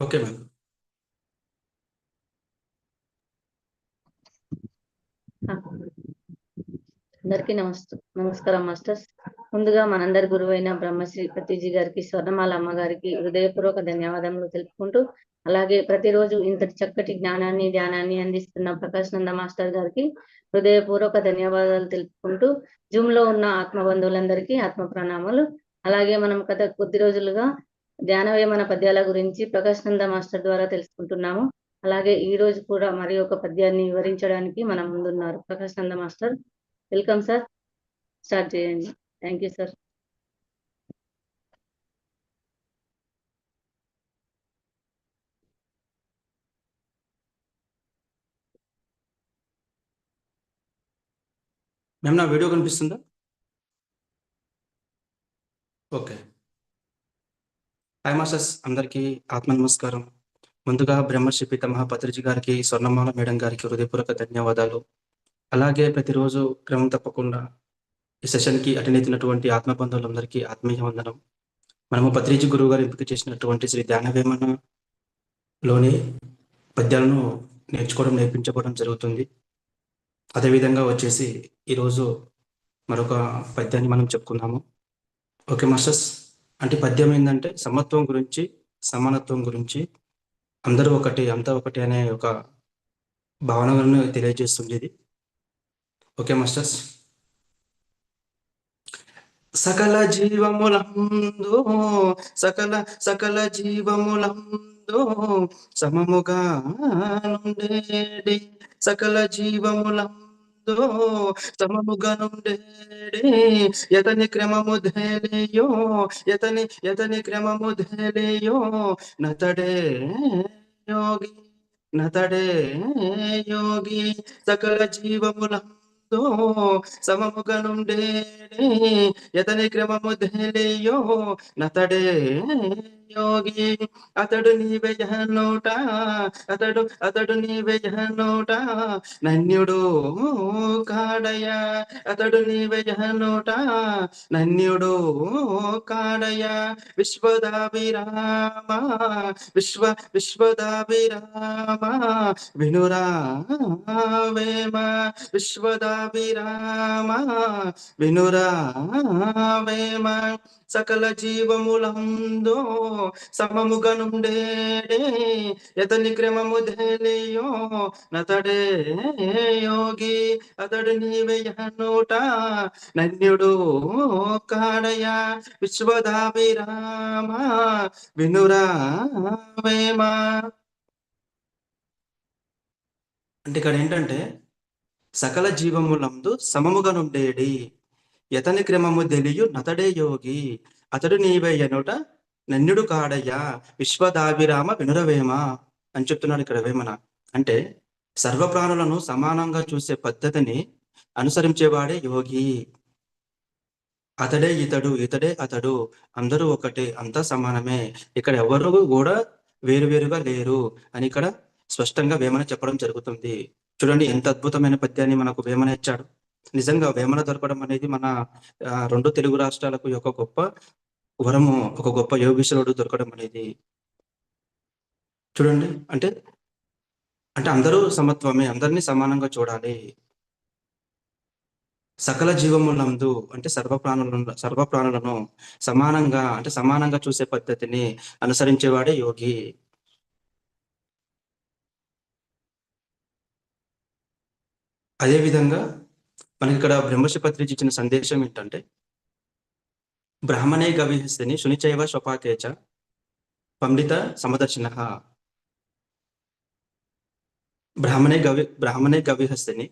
Okay madam అందరికీ నమస్తే నమస్కారం మాస్టర్స్. ముందుగా మనందరి గురువైన బ్రహ్మశ్రీ పతిజీ గారికి స్వర్ణమాల అమ్మ గారికి హృదయపూర్వక ధన్యవాదములు తెలుపుకుంటూ అలాగే ప్రతిరోజు ఇంతటి చక్కటి జ్ఞానాన్ని ధ్యానాన్ని అందిస్తున్న ప్రకాశ్ నంద మాస్టర్ గారికి హృదయపూర్వక ధన్యవాదాలు తెలుపుకుంటూ జూమ్లో ఉన్న ఆత్మ బంధువులందరికీ ఆత్మ ప్రణామాలు. అలాగే మనం గత కొద్ది రోజులుగా ధ్యాన వేమన పద్యాల గురించి ప్రకాశానంద మాస్టర్ ద్వారా తెలుసుకుంటున్నాము. అలాగే ఈ రోజు కూడా మరి ఒక పద్యాన్ని వివరించడానికి మన ముందున్నారు Prakashananda master. Welcome sir. Start చేయండి. Thank you sir. మేము నా వీడియో కనిపిస్తుందా? ఓకే హాయ్ మాస్టర్స్ అందరికీ ఆత్మ నమస్కారం ముందుగా బ్రహ్మర్షి పితామహ పత్రిజీ గారికి స్వర్ణమాల మేడం గారికి హృదయపూర్వక ధన్యవాదాలు. అలాగే ప్రతిరోజు క్రమం తప్పకుండా ఈ సెషన్కి అటెండ్ అవుతున్నటువంటి ఆత్మ బంధువులందరికీ ఆత్మీయ వందనం. మనము పత్రిజీ గురువు గారు ఎంపిక చేసినటువంటి శ్రీ ధ్యాన లోని పద్యాలను నేర్చుకోవడం నేర్పించుకోవడం జరుగుతుంది. అదేవిధంగా వచ్చేసి ఈరోజు మరొక పద్యాన్ని మనం చెప్పుకుందాము. ఓకే మాస్టర్స్ అంటే పద్యం ఏంటంటే సమత్వం గురించి సమానత్వం గురించి అందరూ ఒకటి అంతా ఒకటి అనే ఒక భావనలను తెలియజేస్తుంది ఇది ఓకే మాస్టర్స్. సకల జీవములందు సకల సకల జీవములందు సమముగా నుండేడి. సకల జీవములందు సమముగా నుండేడి ఎతని క్రమము ధేలేయో ఎతని ఎతని క్రమము ధేలేయో నతడే యోగి నతడే యోగి సకల జీవములందు సమముగా నుండేడి ఎతని క్రమము ధేలేయో నతడే యోగి అతడు నీవే నోట అతడు అతడు నీవే నోట నన్యుడు కాడయ అతడు నీవే నోట నన్యుడు కాడయ విశ్వదాభిరామ. విశ్వ విశ్వదాభిరామ. వినురా వేమ విశ్వదాభిరామ. వినురా వేమ సకల జీవములందో సమముగా నుండేడే ఎతని క్రమము ధేలియో నతడే యోగి అతడు నీవే నన్యుడు కాడయ. విశ్వదాభిరామ వినురా వేమ అంటే ఇక్కడ ఏంటంటే సకల జీవములందు సమముగా నుండేడి. యతని క్రమము తెలియు నతడే యోగి. అతడు నీవే ఎనుట నన్యుడు కాడయ్యా. విశ్వదాభిరామ వినురవేమ? అని చెప్తున్నాడు ఇక్కడ వేమన. అంటే సర్వ ప్రాణులను సమానంగా చూసే పద్ధతిని అనుసరించేవాడే యోగి. అతడే ఇతడు ఇతడే అతడు. అందరూ ఒకటే అంతా సమానమే. ఇక్కడ ఎవరు కూడా వేరువేరుగా లేరు అని ఇక్కడ స్పష్టంగా వేమన చెప్పడం జరుగుతుంది. చూడండి ఎంత అద్భుతమైన పద్యాన్ని మనకు వేమన ఇచ్చాడు. నిజంగా వేమన దొరకడం అనేది మన రెండు తెలుగు రాష్ట్రాలకు ఒక గొప్ప వరము ఒక గొప్ప యోగేశ్వరుడు దొరకడం అనేది. చూడండి అంటే అంటే అందరూ సమత్వమే అందరినీ సమానంగా చూడాలి. సకల జీవములందు అంటే సర్వ ప్రాణులను సర్వ ప్రాణులను సమానంగా అంటే సమానంగా చూసే పద్ధతిని అనుసరించేవాడే యోగి. అదేవిధంగా మనకి ఇక్కడ బ్రహ్మశపత్రి ఇచ్చిన సందేశం ఏంటంటే బ్రాహ్మణే గవిహస్తిని శునిచైవ స్వపాకేచ పండిత సమదర్శిన. బ్రాహ్మణే గవి బ్రాహ్మణే గవిహస్తిని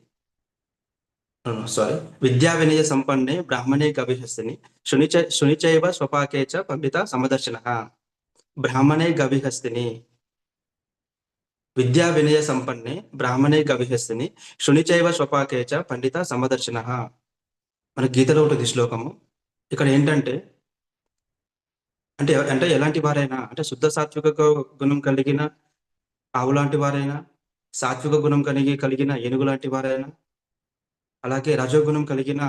సారీ విద్యా వినయ సంపన్నే బ్రాహ్మణే గవిహస్తిని శునిచ శునిచైవ స్వపాకేచ పండిత సమదర్శిన. బ్రాహ్మణే గవిహస్తిని విద్యా వినయ సంపన్నే బ్రాహ్మణే కవిహస్తిని శునిచైవ స్వపాకేచ పండిత సమదర్శన. మన గీతలో ఉంటుంది శ్లోకము. ఇక్కడ ఏంటంటే అంటే అంటే ఎలాంటి వారైనా అంటే శుద్ధ సాత్విక గుణం కలిగిన ఆవు లాంటి వారైనా సాత్విక గుణం కలిగి కలిగిన ఏనుగు లాంటి వారైనా అలాగే రజోగుణం కలిగిన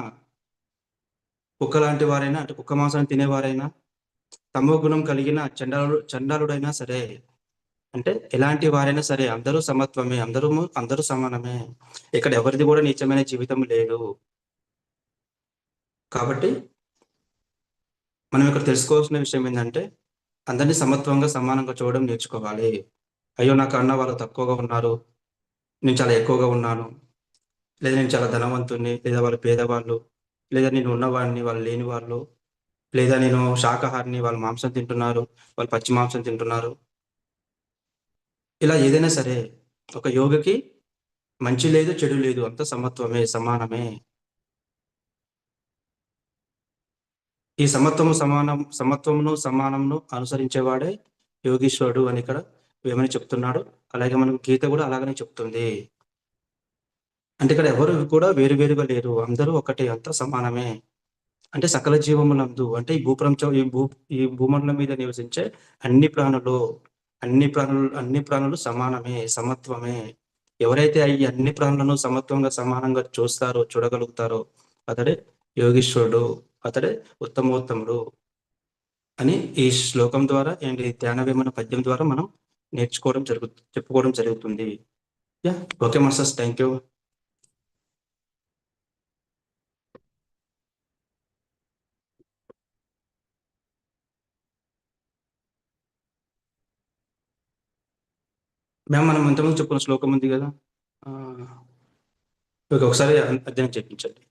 కుక్క లాంటి వారైనా అంటే కుక్క మాంసాన్ని తినేవారైనా తమో గుణం కలిగిన చండాలు చండాలుడైనా సరే అంటే ఎలాంటి వారైనా సరే అందరూ సమత్వమే అందరూ అందరూ సమానమే. ఇక్కడ ఎవరిది కూడా నీచమైన జీవితం లేదు. కాబట్టి మనం ఇక్కడ తెలుసుకోవాల్సిన విషయం ఏంటంటే అందరినీ సమత్వంగా సమానంగా చూడడం నేర్చుకోవాలి. అయ్యో నాకు అన్న వాళ్ళు తక్కువగా ఉన్నారు. నేను చాలా ఎక్కువగా ఉన్నాను. లేదా నేను చాలా ధనవంతుణ్ణి లేదా వాళ్ళు పేదవాళ్ళు లేదా నేను ఉన్నవాడిని వాళ్ళు లేని వాళ్ళు లేదా నేను శాకాహారిని వాళ్ళు మాంసం తింటున్నారు వాళ్ళు పచ్చి మాంసం తింటున్నారు. ఇలా ఏదైనా సరే ఒక యోగకి మంచి లేదు చెడు లేదు అంత సమత్వమే సమానమే. ఈ సమత్వము సమానం సమత్వమును సమానమును అనుసరించేవాడే యోగీశ్వరుడు అని ఇక్కడ వేమని చెప్తున్నాడు. అలాగే మనకు గీత కూడా అలాగనే చెప్తుంది. అంటే ఇక్కడ ఎవరు కూడా వేరువేరుగా లేరు. అందరూ ఒకటే అంతా సమానమే. అంటే సకల జీవములందు అంటే ఈ భూప్రపంచం ఈ భూ ఈ భూమండలం మీద నివసించే అన్ని ప్రాణులు అన్ని ప్రాణులు అన్ని ప్రాణులు సమానమే సమత్వమే. ఎవరైతే అయ్యి అన్ని ప్రాణులను సమత్వంగా సమానంగా చూస్తారో చూడగలుగుతారో అతడే యోగీశ్వరుడు అతడే ఉత్తమోత్తముడు అని ఈ శ్లోకం ద్వారా అండ్ ఈ ధ్యాన వేమన పద్యం ద్వారా మనం నేర్చుకోవడం జరుగు చెప్పుకోవడం జరుగుతుంది. Yeah? Okay masters thank you మేము మనం ఇంతకుముందు చెప్పుకున్న శ్లోకం ఉంది కదా? ఒకసారి అధ్యయనం చెప్పించండి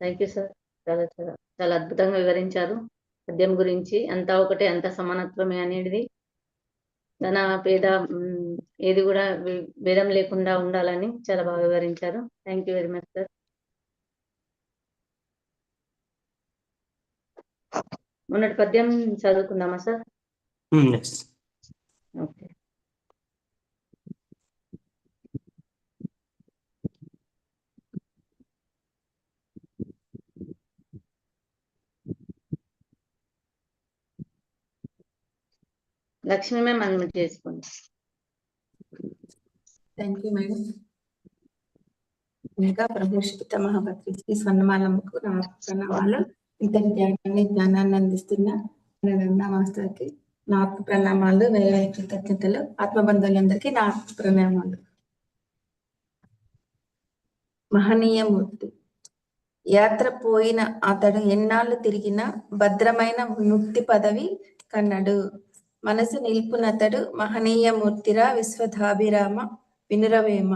థ్యాంక్ యూ సార్ చాలా చాలా చాలా అద్భుతంగా వివరించారు. పద్యం గురించి అంతా ఒకటే అంత సమానత్వమే అనేది ధన పేద ఏది కూడా భేదం లేకుండా ఉండాలని చాలా బాగా వివరించారు. Thank you very much sir మొన్నటి పద్యం చదువుకుందామా సార్ ఎస్ ఓకే లక్ష్మి మేము అన్మిట్ చేసుకోండి. థ్యాంక్ యూ మేడం ఇంకా ప్రభు శ్రీత మహాభద్రికి స్వర్ణమాలమ్మకు నా ప్రణామాలు. ఇంతటి జ్ఞానాన్ని జ్ఞానాన్ని అందిస్తున్న గంగా మాస్టర్కి నా ఆత్మ ప్రణామాలు వేల కృతజ్ఞతలు ఆత్మబంధువులందరికీ నా ఆత్మ ప్రణామాలు మహనీయ మూర్తి యాత్ర పోయిన అతడు ఎన్నాళ్ళు తిరిగినా భద్రమైన ముక్తి పదవి కన్నడు. మనసు నిల్పునతడు మహనీయ మూర్తిరా విశ్వధాభిరామ వినురవేమ.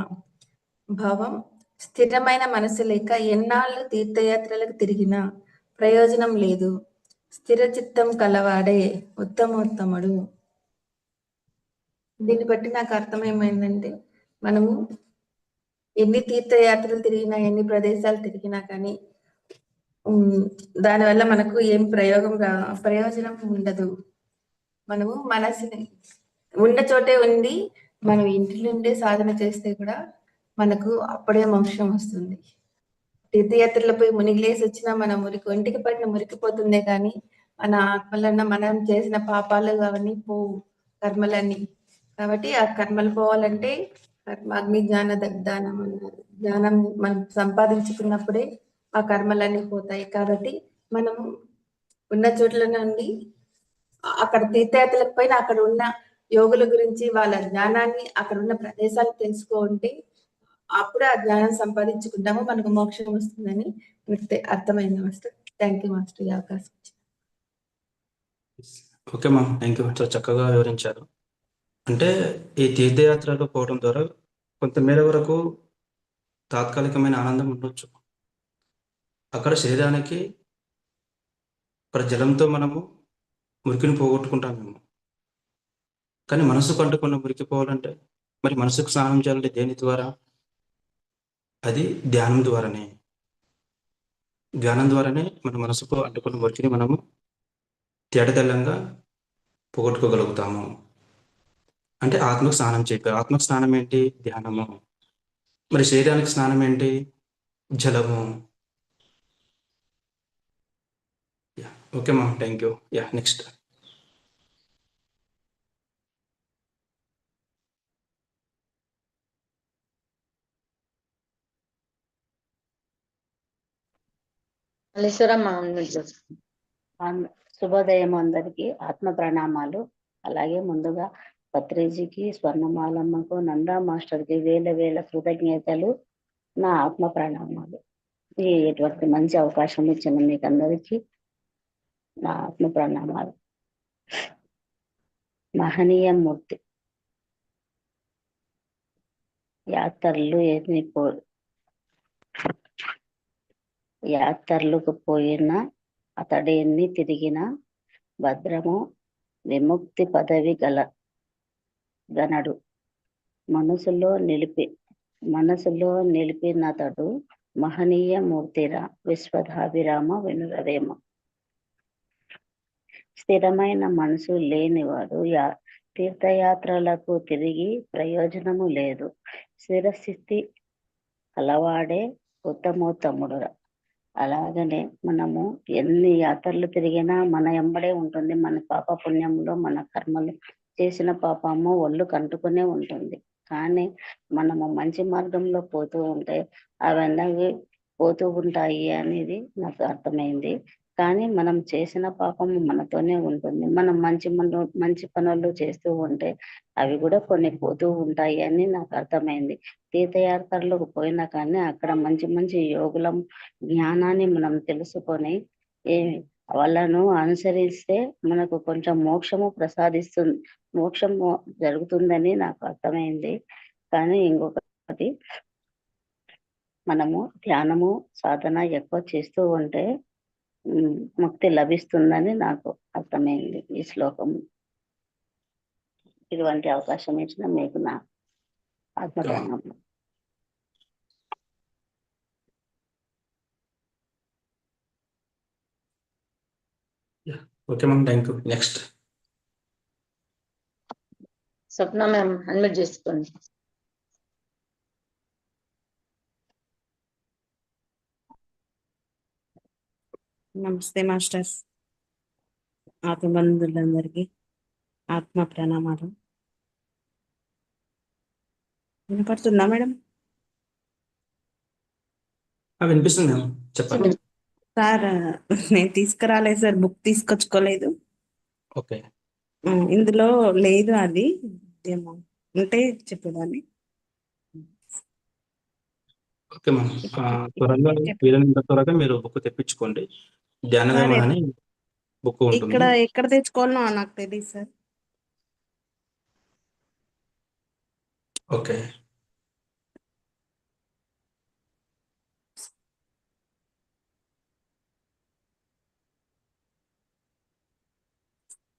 భావం స్థిరమైన మనసు లేక ఎన్నాళ్ళు తీర్థయాత్రలకు తిరిగినా ప్రయోజనం లేదు. స్థిర చిత్తం కలవాడే ఉత్తమోత్తముడు. దీన్ని బట్టి నాకు అర్థం ఏమైందంటే మనము ఎన్ని తీర్థయాత్రలు తిరిగినా ఎన్ని ప్రదేశాలు తిరిగినా కానీ దానివల్ల మనకు ఏం ప్రయోగం రా ప్రయోజనం ఉండదు. మనము మనసుని ఉన్న చోటే ఉండి మనం ఇంటి నుండే సాధన చేస్తే కూడా మనకు అప్పుడే మోక్షం వస్తుంది. తీర్థయాత్రలో పోయి మునిగిలేసి వచ్చినా మన మురికి ఒంటికి పడిన మురికిపోతుందే కానీ మన ఆత్మలన్న మనం చేసిన పాపాలు అవన్నీ పోవు కర్మలన్నీ. కాబట్టి ఆ కర్మలు పోవాలంటే కర్మ అగ్ని జ్ఞాన దగ్ధానం అన్నారు. జ్ఞానం మనం సంపాదించుకున్నప్పుడే ఆ కర్మలన్నీ పోతాయి. కాబట్టి మనం ఉన్న చోట్ల నుండి అక్కడ తీర్థయాత్రలకు పైన అక్కడ ఉన్న యోగుల గురించి వాళ్ళ జ్ఞానాన్ని అక్కడ ఉన్న ప్రదేశాలు తెలుసుకుంటే అప్పుడు ఆ జ్ఞానం సంపాదించుకుంటాము మనకు మోక్షం వస్తుందని మీకు అర్థమైంది మాస్టర్. థ్యాంక్ యూ మాస్టర్ ఈ అవకాశం ఓకే మ్యామ్ థ్యాంక్ యూ చాలా చక్కగా వివరించారు. అంటే ఈ తీర్థయాత్రలో పోవడం ద్వారా కొంతమేర వరకు తాత్కాలికమైన ఆనందం ఉండొచ్చు. అక్కడ శరీరానికి అక్కడ జలంతో మనము మురికిని పోగొట్టుకుంటాం మేము. కానీ మనసుకు అంటుకున్న మురికి పోవాలంటే మరి మనసుకు స్నానం చేయాలంటే దేని ద్వారా? అది ధ్యానం ద్వారానే. ధ్యానం ద్వారానే మన మనసుకు అంటుకున్న మురికిని మనము తేటతెల్లంగా పోగొట్టుకోగలుగుతాము. అంటే ఆత్మకు స్నానం చెప్పారు ఆత్మకు స్నానం ఏంటి? ధ్యానము. మరి శరీరానికి స్నానం ఏంటి? జలము. Yeah okay ma'am thank you yeah next Malleswaram ma'am unmute చేసుకోండి శుభోదయం అందరికి ఆత్మ ప్రణామాలు. అలాగే ముందుగా పత్రిజీకి స్వర్ణమాలమ్మకు నందా మాస్టర్కి వేల వేల కృతజ్ఞతలు. నా ఆత్మ ప్రణామాలు. ఈ ఎటువంటి మంచి అవకాశం ఇచ్చిన మీకు అందరికీ నా ఆత్మ ప్రణామాలు. మహనీయ మూర్తి యాత్రలు ఎన్ని యాత్రలకు పోయిన అతడేన్ని తిరిగిన భద్రము విముక్తి పదవి గల గనడు. మనసులో నిలిపి మనసులో నిలిపినతడు మహనీయ మూర్తిరా విశ్వధాభిరామ వినురవేమ స్థిరమైన మనసు లేనివాడు యా తీర్థయాత్రలకు తిరిగి ప్రయోజనము లేదు. స్థిరస్థితి అలవాడే ఉత్తమోత్తముడురా. అలాగనే మనము ఎన్ని యాత్రలు తిరిగినా మన ఎంబడే ఉంటుంది. మన పాప పుణ్యంలో మన కర్మలు చేసిన పాపము ఒళ్ళు కంటుకునే ఉంటుంది. కానీ మనము మంచి మార్గంలో పోతూ ఉంటే అవన్నీ పోతూ ఉంటాయి అనేది నాకు అర్థమైంది. కానీ మనం చేసిన పాపం మనతోనే ఉంటుంది. మనం మంచి మంచి పనులు చేస్తూ ఉంటే అవి కూడా కొన్ని పోతూ ఉంటాయి అని నాకు అర్థమైంది. తీర్థయాత్రలకు పోయినా కానీ అక్కడ మంచి మంచి యోగులం జ్ఞానాన్ని మనం తెలుసుకొని వాళ్ళను అనుసరిస్తే మనకు కొంచెం మోక్షము ప్రసాదిస్తుంది మోక్షము జరుగుతుందని నాకు అర్థమైంది. కానీ ఇంకొకటి మనము ధ్యానము సాధన ఎక్కువ చేస్తూ ఉంటే ముక్తి లభిస్తుందని నాకు అర్థమైంది ఈ శ్లోకం. ఇటువంటి అవకాశం ఇచ్చిన మీకు నా ఆత్మ ప్రణామం. Okay ma'am thank you next Swapna ma'am unmute చేసుకోండి. నమస్తే మాస్టర్స్. ఆత్మబంధువులందరికీ ఆత్మ ప్రణామాలు. వినపడుతుందా మేడం? వినిపిస్తుంది చెప్పండి. సార్ నేను తీసుకురాలేదు సార్ బుక్ తీసుకొచ్చుకోలేదు. ఓకే. ఇందులో లేదు అది. ఏమో ఉంటే చెప్పేదాన్ని. Okay ma'am. త్వరగా వీలైనంత త్వరగా మీరు బుక్ తెప్పించుకోండి. ధ్యానవేమ సరే. అని బుక్ ఉంటుంది. ఇక్కడ ఎక్కడ తెచ్చుకోవాలో నాకు తెలియదు సార్. ఓకే.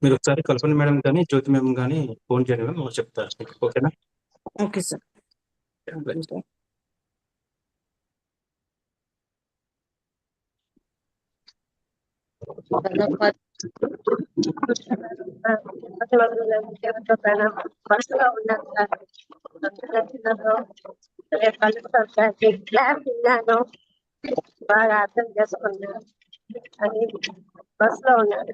మీరు ఒకసారి కల్పన మేడం కానీ జ్యోతి మేడం కానీ ఫోన్ చేయండి మ్యామ్ చెప్తారు. ఓకేనా? Okay sir. బస్సులో ఉన్నాను సార్ రేపు కలుస్తాం సార్ క్లాస్ విన్నాను బాగా అర్థం చేసుకున్నాను అని బస్సులో ఉన్నాను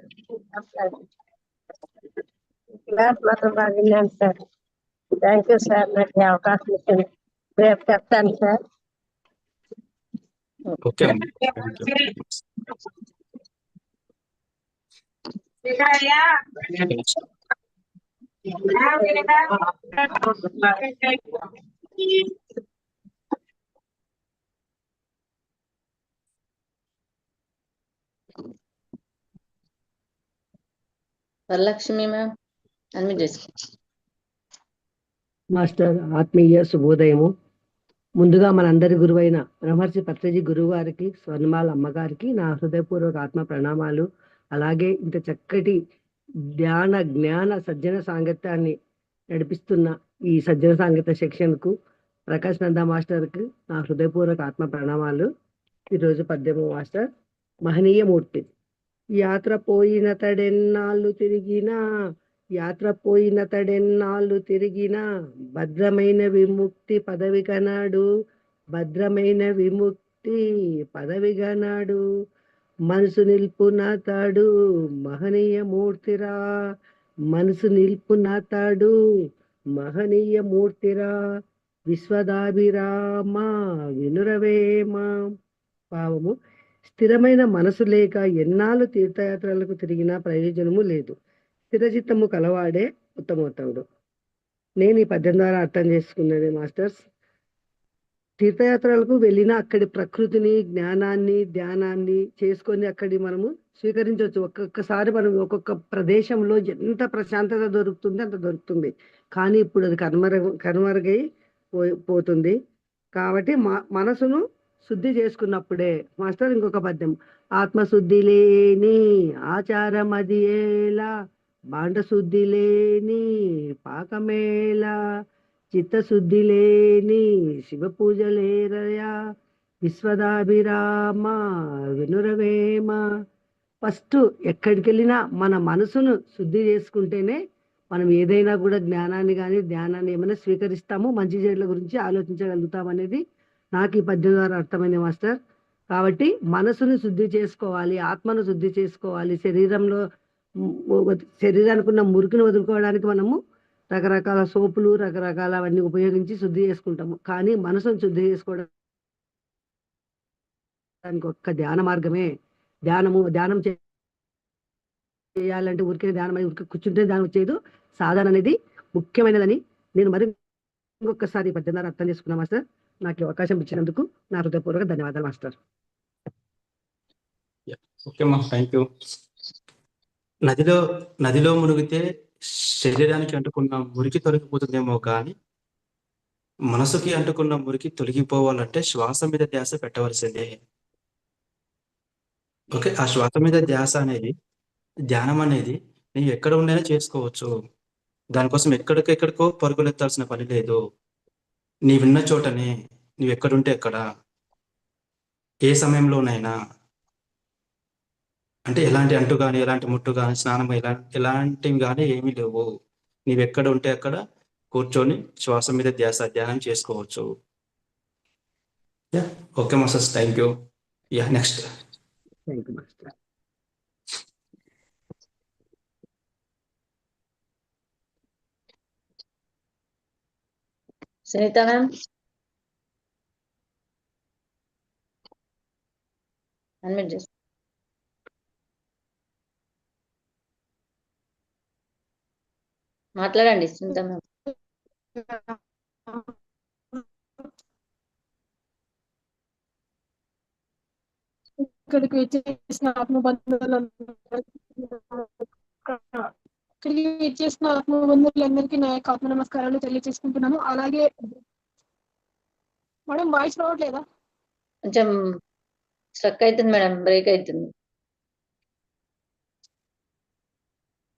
క్లాస్ మాత్రం బాగా విన్నాను సార్ థ్యాంక్ యూ సార్ నాకు అవకాశం ఇచ్చింది రేపు చెప్తాను sir okay Varalakshmi ma'am master ఆత్మీయ శుభోదయము. ముందుగా మనందరి గురువైన బ్రహ్మర్షి పత్రజీ గురువు గారికి స్వర్ణమాల అమ్మగారికి నా హృదయపూర్వక ఆత్మ ప్రణామాలు. అలాగే ఇంత చక్కటి ధ్యాన జ్ఞాన సజ్జన సాంగత్యాన్ని నడిపిస్తున్న ఈ సజ్జన సాంగత్య శిక్షణకు ప్రకాష్ నంద మాస్టర్కి నా హృదయపూర్వక ఆత్మ ప్రణామాలు. ఈరోజు పద్యము మాస్టర్ మహనీయమూర్తి. యాత్ర పోయిన తడెన్నాళ్ళు తిరిగినా యాత్ర పోయిన తడెన్నాళ్ళు తిరిగిన భద్రమైన విముక్తి పదవి కనాడు భద్రమైన విముక్తి పదవి కనాడు మనసు నిల్పునాతాడు మహనీయ మూర్తిరా. మనసు నిల్పునాతాడు మహనీయ మూర్తిరా. విశ్వదాభిరామ వినురవేమా. పావము. స్థిరమైన మనసు లేక ఎన్నాళ్ళు తీర్థయాత్రలకు తిరిగినా ప్రయోజనము లేదు. స్థిరచిత్తము కలవాడే ఉత్తమోత్తముడు. నేను ఈ పద్యం ద్వారా అర్థం చేసుకున్నది మాస్టర్స్. తీర్థయాత్రలకు వెళ్ళిన అక్కడి ప్రకృతిని జ్ఞానాన్ని ధ్యానాన్ని చేసుకొని అక్కడి మనము స్వీకరించవచ్చు. ఒక్కొక్కసారి మనం ఒక్కొక్క ప్రదేశంలో ఎంత ప్రశాంతత దొరుకుతుంది అంత దొరుకుతుంది. కానీ ఇప్పుడు అది కనుమర కనుమరుగై పో- పోతుంది. కాబట్టి మనసును శుద్ధి చేసుకున్నప్పుడే మాస్టర్ ఇంకొక పద్యం ఆత్మశుద్ధి లేని ఆచారం అది ఎలా బాండ శుద్ధి లేని పాకమేలా చిత్తశుద్ధి లేని శివ పూజలేరయా విశ్వదాభిరామ వినురవేమ. ఫస్ట్ ఎక్కడికి వెళ్ళినా మన మనసును శుద్ధి చేసుకుంటేనే మనం ఏదైనా కూడా జ్ఞానాన్ని కానీ ధ్యానాన్ని ఏమైనా స్వీకరిస్తాము మంచి చెడుల గురించి ఆలోచించగలుగుతాం అనేది నాకు ఈ పద్యం ద్వారా అర్థమైంది మాస్టర్. కాబట్టి మనసును శుద్ధి చేసుకోవాలి ఆత్మను శుద్ధి చేసుకోవాలి శరీరంలో శరీరానికి ఉన్న మురికిని వదులుకోవడానికి మనము రకరకాల సోపులు రకరకాల అవన్నీ ఉపయోగించి శుద్ధి చేసుకుంటాము. కానీ మనసును శుద్ధి చేసుకోవడానికి ఒక్క ధ్యాన మార్గమే. ధ్యానము ధ్యానం చేయాలంటే ఊరికే ధ్యానం అని ఊరికే కూర్చుంటే ధ్యానం వచ్చేది సాధన అనేది ముఖ్యమైనదని నేను మరి ఇంకొకసారి పద్దెనిమిది అర్థం చేసుకున్నా మాస్టర్ నాకు అవకాశం ఇచ్చినందుకు నా హృదయపూర్వక ధన్యవాదాలు మాస్టర్. ఓకే థ్యాంక్ యూ నదిలో నదిలో మునిగితే శరీరానికి అంటుకున్న మురికి తొలగిపోతుందేమో కానీ మనసుకి అంటుకున్న మురికి తొలగిపోవాలంటే శ్వాస మీద ధ్యాస పెట్టవలసిందే. ఓకే ఆ శ్వాస మీద ధ్యాస అనేది ధ్యానం అనేది నేను ఎక్కడ ఉండైనా చేసుకోవచ్చు. దానికోసం ఎక్కడికెక్కడికో పరుగులెత్తాల్సిన పని లేదు. నీవున్న చోటనే నువ్వు ఎక్కడుంటే ఎక్కడ ఏ సమయంలోనైనా అంటే ఎలాంటి అంటు కానీ ఎలాంటి ముట్టు కానీ స్నానం ఎలా ఎలాంటివి కానీ ఏమీ లేవు. నీవు ఎక్కడ ఉంటే అక్కడ కూర్చొని శ్వాస మీద ధ్యాస ధ్యానం చేసుకోవచ్చు. Okay masters thank you yeah next thank you master Sunitha ma'am unmute మాట్లాడండి సునీత ఇక్కడికి వచ్చేసిన ఇక్కడికి వచ్చేసిన ఆత్మబంధువులందరికీ నా యొక్క ఆత్మ నమస్కారాలు తెలియజేసుకుంటున్నాను అలాగే మేడం వాయిస్ రావట్లేదా? కొంచెం స్ట్రక్ అవుతుంది మేడం బ్రేక్ అవుతుంది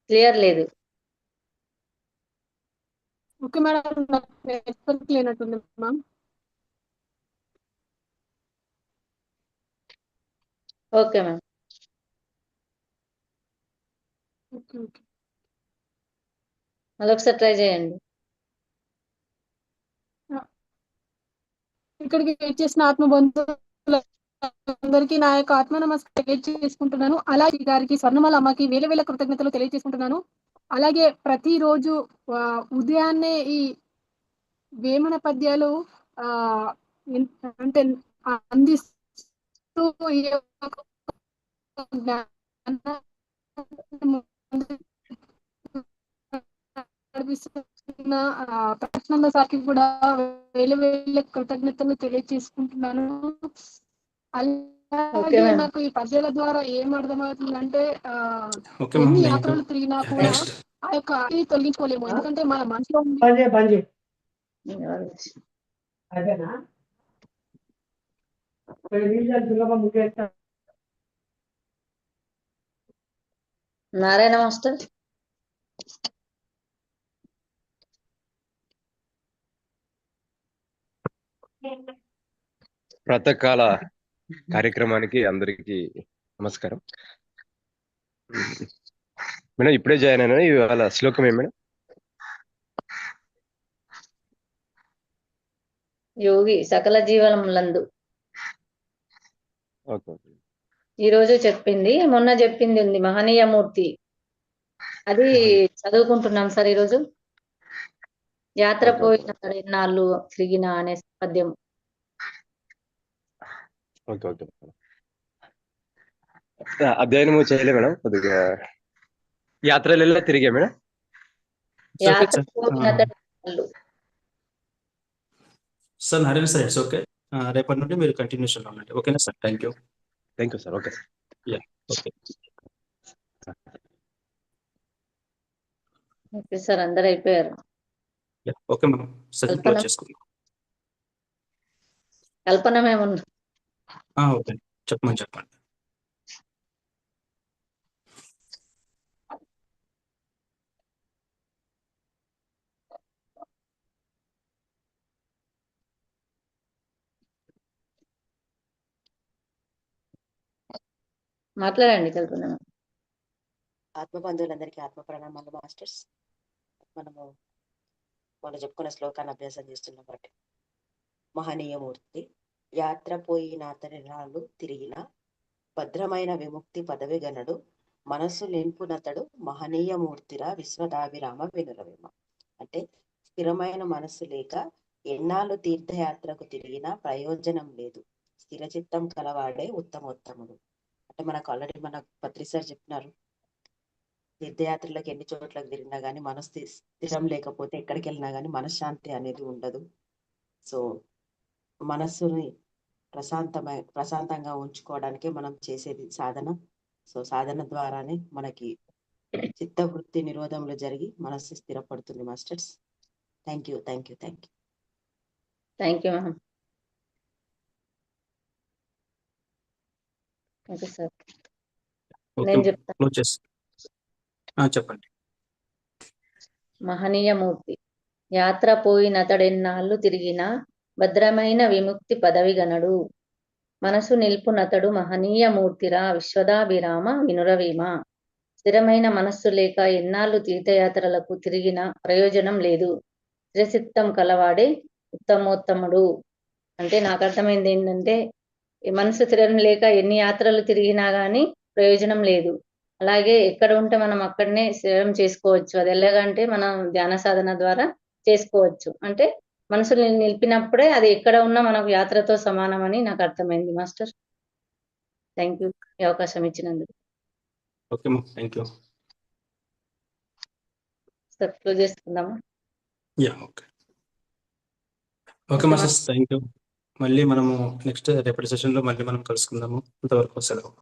క్లియర్ లేదు. ఓకే మేడం నెట్వర్క్ లేనట్టుంది ma'am. Okay ma'am. Okay okay. మళ్ళీ ఒకసారి ట్రై చేయండి. ఇక్కడికి వచ్చేసిన ఆత్మ బంధువులందరికీ నా యొక్క ఆత్మ నమస్కారం తెలియజేసుకుంటున్నాను. అలాగే గారికి స్వర్ణమాల అమ్మకి వేల వేల కృతజ్ఞతలు తెలియజేసుకుంటున్నాను. అలాగే ప్రతిరోజు ఉదయాన్నే ఈ వేమన పద్యాలు ఆ అంటే అందిస్తూ ఈ యొక్క నడిపిస్తున్న ప్రశ్నల కూడా వేల వేల కృతజ్ఞతలు తెలియజేసుకుంటున్నాను అలా. నాకు ఈ పద్యాల ద్వారా ఏం అర్థమవుతుందంటే ఆ ఓకే ఎన్ని యాత్రలు తిరిగినా కూడా ఆ యొక్క తొలగించుకోలేము. ఎందుకంటే మన మనసులో అదేనా. నారాయణ మాస్టర్. ప్రాతకాల కార్యక్రమానికి అందరికీ నమస్కారం. మేడం ఇప్పుడే జాయిన్ అయినా ఇవాళ శ్లోకం ఏం మేడం? యోగి సకల ఓకే ఈ రోజు చెప్పింది మొన్న చెప్పింది ఉంది మహనీయ మూర్తి అది చదువుకుంటున్నాం సార్ ఈరోజు. యాత్ర పోయిన ఎన్నాళ్ళు తిరిగిన అనే పద్యం ఓకే ఓకే అధ్యయనము చేయలే మేడం కొద్దిగా యాత్రలు వెళ్ళా తిరిగా madam. Sir Narayana sir it's okay రేపటి నుండి మీరు కంటిన్యూషన్ ఉండండి ఓకేనా sir thank you thank you sir okay okay okay sir అందరు అయిపోయారు ఓకే సెషన్ కల్పన. క్లోజ్ చేసుకుందాం కల్పన ఆ, ఓకే. చెప్పమని చెప్పండి. మాట్లాడండి కల్పన. ఆత్మ బంధువులందరికీ ఆత్మ ప్రణామాలు మాస్టర్స్. మనము వాళ్ళు చెప్పుకున్న శ్లోకాన్ని అభ్యాసం చేస్తున్నాం బట్టి మహనీయమూర్తి. యాత్ర పోయిన అతని రాళ్ళు తిరిగిన భద్రమైన విముక్తి పదవి గనడు మనస్సు నింపునతడు మహనీయమూర్తిరా విశ్వదాభిరామ వినురవేమ. అంటే స్థిరమైన మనస్సు లేక ఎన్నాళ్ళు తీర్థయాత్రకు తిరిగినా ప్రయోజనం లేదు. స్థిరచిత్తం కలవాడే ఉత్తమోత్తముడు. అంటే మనకు ఆల్రెడీ మన పత్రి సార్ చెప్పినారు. తీర్థయాత్రలకు ఎన్ని చోట్లకు తిరిగినా కానీ మనసు స్థిరం లేకపోతే ఎక్కడికి వెళ్ళినా కానీ మనశ్శాంతి అనేది ఉండదు. సో మనస్సుని ప్రశాంతమై ప్రశాంతంగా ఉంచుకోవడానికే మనం చేసేది సాధన. సో సాధన ద్వారానే మనకి చిత్తవృత్తి నిరోధంలో జరిగి మనస్సు స్థిరపడుతుంది masters. Thank you thank you thank you. Thank you ma'am. Okay sir. నేను చెప్తాను క్లోజ్ చేసి ఆ, చెప్పండి. మహనీయమూర్తి. యాత్ర పోయినతడెన్నాళ్ళు తిరిగినా భద్రమైన విముక్తి పదవిగనడు. మనసు నిల్పునతడు మహనీయమూర్తిరా విశ్వదాభిరామ వినురవీమ. స్థిరమైన మనస్సు లేక ఎన్నాళ్ళు తీర్థయాత్రలకు తిరిగిన ప్రయోజనం లేదు. స్థిరసిత్తం కలవాడే ఉత్తమోత్తముడు. అంటే నాకు అర్థమైంది ఏంటంటే మనసు స్థిరం లేక ఎన్ని యాత్రలు తిరిగినా కానీ ప్రయోజనం లేదు. అలాగే ఎక్కడ ఉంటే మనం అక్కడనే స్థిరం చేసుకోవచ్చు. అది ఎలాగంటే మనం ధ్యాన సాధన ద్వారా చేసుకోవచ్చు. అంటే మనసుని నిలిపినప్పుడే అది ఎక్కడ ఉన్నా మనకు యాత్రతో సమానమని నాకు అర్థమైంది మాస్టర్. థ్యాంక్ యూ ఈ అవకాశం ఇచ్చినందుకు. Okay ma'am thank you sir close చేసుకుందామా? Yeah okay. Okay masters thank you మళ్ళీ మనము నెక్స్ట్ రేపటి సెషన్లో మళ్ళీ మనం కలుసుకుందాము. అంతవరకు సెలవు.